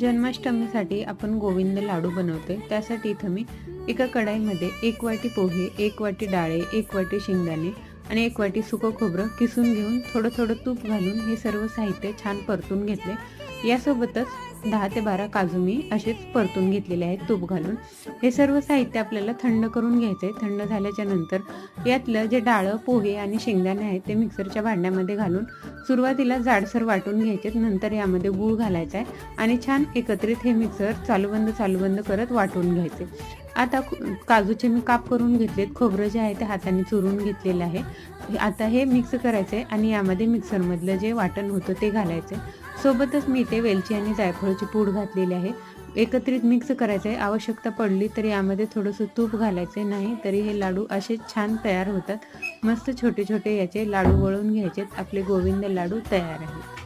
जन्माष्टमीसाठी आपण गोविंद लाडू बनवते त्यासाठी इथं मी एका कढाईमध्ये एक वाटी पोहे एक वाटी डाळे एक वाटी शेंगदाणे आणि एक वाटी सुकं खोबरं किसून घेऊन थोडं थोडं तूप घालून हे सर्व साहित्य छान परतून घेतले यासोबतच दहा ते बारा काजू मी असेच परतून घेतलेले आहेत तूप घालून. हे सर्व साहित्य आपल्याला थंड करून घ्यायचं आहे थंड झाल्याच्यानंतर यातलं जे डाळं पोहे आणि शेंगदाणे आहेत ते मिक्सरच्या भांड्यामध्ये घालून सुरुवातीला जाडसर वाटून घ्यायचे. नंतर यामध्ये गूळ घालायचा आहे आणि छान एकत्रित हे मिक्सर चालूबंद चालूबंद करत वाटून घ्यायचे. आता काजूचे मी काप करून घेतलेत. खोबरं जे आहे ते हाताने चुरून घेतलेलं आहे. आता हे मिक्स करायचं आहे आणि यामध्ये मिक्सरमधलं जे वाटण होतं ते घालायचं आहे सोबतच मी इथे वेलची आणि जायफळची पूड घातलेली आहे. एकत्रित मिक्स करायचं आहे. आवश्यकता पडली तर यामध्ये थोडंसं तूप घालायचं आहे नाही तरी हे लाडू असे छान तयार होतात. मस्त छोटे छोटे याचे लाडू वळून घ्यायचे आपले गोविंद लाडू तयार आहेत.